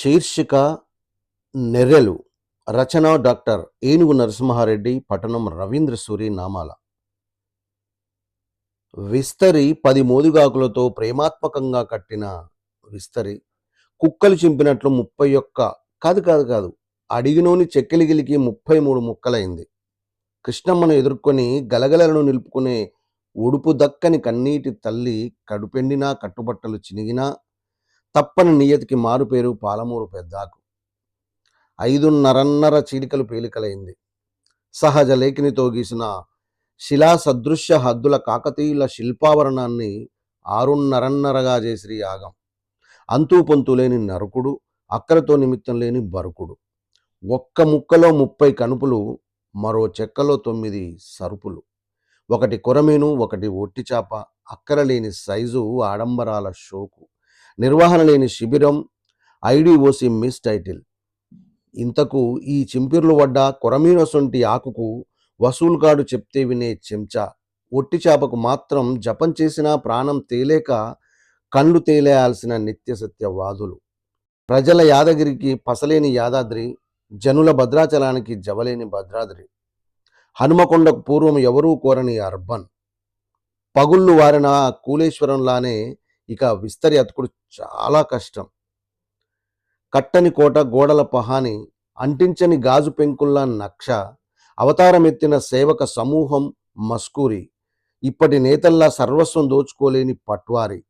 శీర్షిక నెర్రెలు. రచన డాక్టర్ ఏనుగు నరసింహారెడ్డి పట్టణం రవీంద్ర సూరి నామాల. విస్తరి పది మోదుగాకులతో ప్రేమాత్మకంగా కట్టిన విస్తరి. కుక్కలు చింపినట్లు ముప్పై ఒక్క కాదు కాదు కాదు. అడిగినోని చెక్కిలిగిలికి ముప్పై మూడు ముక్కలైంది. కృష్ణమ్మను ఎదుర్కొని గలగలను నిలుపుకునే ఉడుపు దక్కని కన్నీటి తల్లి కడుపెండినా కట్టుబట్టలు చినిగినా తప్పని నియతికి మారుపేరు పాలమూరు పెద్దాకు. ఐదున్నరన్నర చీలికలు పేలికలైంది. సహజ లేఖనితో గీసిన శిలా సదృశ్య హద్దుల కాకతీయుల శిల్పావరణాన్ని ఆరున్నరన్నరగా చేసిరి యాగం. అంతూ పొంతు లేని నరుకుడు అక్కరతో నిమిత్తం లేని బరుకుడు. ఒక్క ముక్కలో ముప్పై కనుపులు మరో చెక్కలో తొమ్మిది సరుపులు. ఒకటి కొరమీను ఒకటి ఒట్టి అక్కరలేని సైజు ఆడంబరాల షోకు. నిర్వహణ లేని శిబిరం ఐడిఓసి మిస్ టైటిల్. ఇంతకు ఈ చింపిర్లు వడ్డ కొరమీనసొంటి ఆకుకు వసూలుగాడు చెప్తే వినే చెంచా. ఒట్టి చేపకు మాత్రం జపం చేసినా ప్రాణం తేలేక కళ్ళు తేలేయాల్సిన నిత్య సత్యవాదులు ప్రజల యాదగిరికి పసలేని యాదాద్రి జనుల భద్రాచలానికి జవలేని భద్రాద్రి. హనుమకొండకు పూర్వం ఎవరూ కోరని అర్బన్. పగుళ్ళు వారిన కూలేశ్వరంలానే ఇక విస్తరి అతుకుడు చాలా కష్టం. కట్టని కోట గోడల పహాని అంటించని గాజు పెంకుల్లా నక్ష అవతారమెత్తిన సేవక సమూహం మస్కూరి ఇప్పటి నేతల్లా సర్వస్వం దోచుకోలేని పట్వారి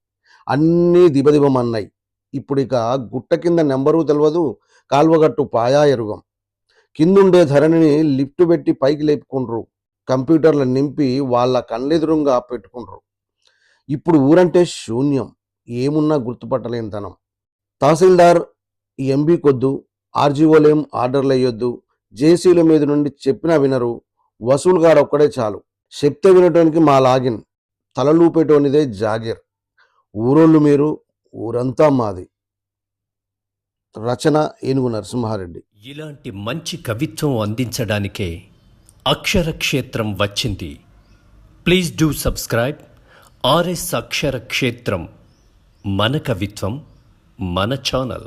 అన్నీ దిబదిబమన్నాయి. ఇప్పుడు ఇక గుట్ట కింద నెంబరు తెలియదు కాల్వగట్టు పాయా ఎరుగం. కిందుండే ధరణిని లిఫ్ట్ పెట్టి పైకి లేపుకుండ్రు కంప్యూటర్లు నింపి వాళ్ళ కళ్ళెదురుగా పెట్టుకుండ్రు. ఇప్పుడు ఊరంటే శూన్యం. ఏమున్నా గుర్తుపట్టలేని తనం తహసీల్దార్ ఎంబీ కొద్దు ఆర్జీఓలేం ఆర్డర్లు వేయొద్దు. జేసీల మీద నుండి చెప్పినా వినరు. వసూలుగాడు ఒక్కడే చాలు. చెప్తే వినటానికి మా లాగిన్. తలలూపేటోనిదే జాగిర్. ఊరోళ్ళు మీరు ఊరంతా మాది. రచన ఏనుగు నరసింహారెడ్డి. ఇలాంటి మంచి కవిత్వం అందించడానికే అక్షరక్షేత్రం వచ్చింది. Please do subscribe. ఆర్ఎస్ అక్షర క్షేత్రం మన కవిత్వం మన ఛానల్.